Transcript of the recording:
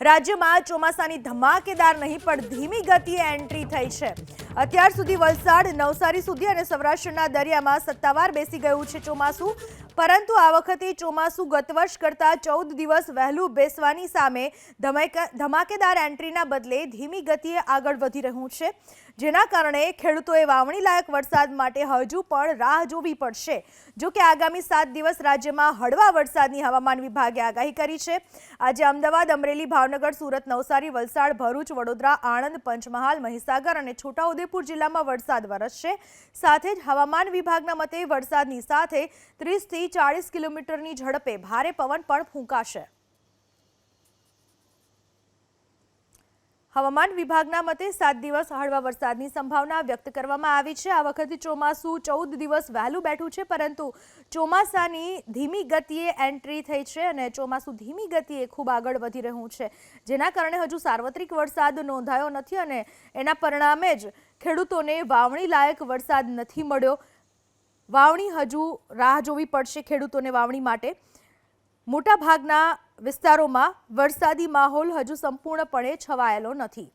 રાજ્યમાં ચોમાસાની ધમાકેદાર નહીં, પણ ધીમી ગતિએ એન્ટ્રી થઈ છે. અત્યાર સુધી વલસાડ, નવસારી સુધી અને સૌરાષ્ટ્રના દરિયામાં સત્તાવાર બેસી ગયું છે ચોમાસું. પરંતુ આ વખતે ચોમાસું ગત વર્ષ કરતાં ચૌદ દિવસ વહેલું બેસવાની સામે ધમાકેદાર એન્ટ્રીના બદલે ધીમી ગતિએ આગળ વધી રહ્યું છે. જેના કારણે ખેડૂતોએ વાવણીલાયક વરસાદ માટે હજુ પણ રાહ જોવી પડશે. જો કે આગામી સાત દિવસ રાજ્યમાં હળવા વરસાદની હવામાન વિભાગે આગાહી કરી છે. આજે અમદાવાદ, અમરેલી ભાવનગર, સુરત, નવસારી, વલસાડ, ભરૂચ, વડોદરા, આણંદ, પંચમહાલ, મહીસાગર અને છોટાઉદેપુર જિલ્લામાં વરસાદ વરસશે. સાથે જ હવામાન વિભાગના મતે વરસાદની સાથે ત્રીસથી ચાળીસ કિલોમીટરની ઝડપે ભારે પવન પણ ફૂંકાશે. હવામાન વિભાગના મતે સાત દિવસ હળવા વરસાદની સંભાવના વ્યક્ત કરવામાં આવી છે. આ વખતે ચોમાસું ચૌદ દિવસ વહેલું બેઠું છે, પરંતુ ચોમાસાની ધીમી ગતિએ એન્ટ્રી થઈ છે અને ચોમાસું ધીમી ગતિએ ખૂબ આગળ વધી રહ્યું છે. જેના કારણે હજુ સાર્વત્રિક વરસાદ નોંધાયો નથી અને એના પરિણામે જ ખેડૂતોને વાવણી લાયક વરસાદ નથી મળ્યો. વાવણી હજુ રાહ જોવી પડશે ખેડૂતોને વાવણી માટે. મોટા ભાગના વિસ્તારોમાં વરસાદી માહોલ હજુ સંપૂર્ણપણે છવાયેલો નથી.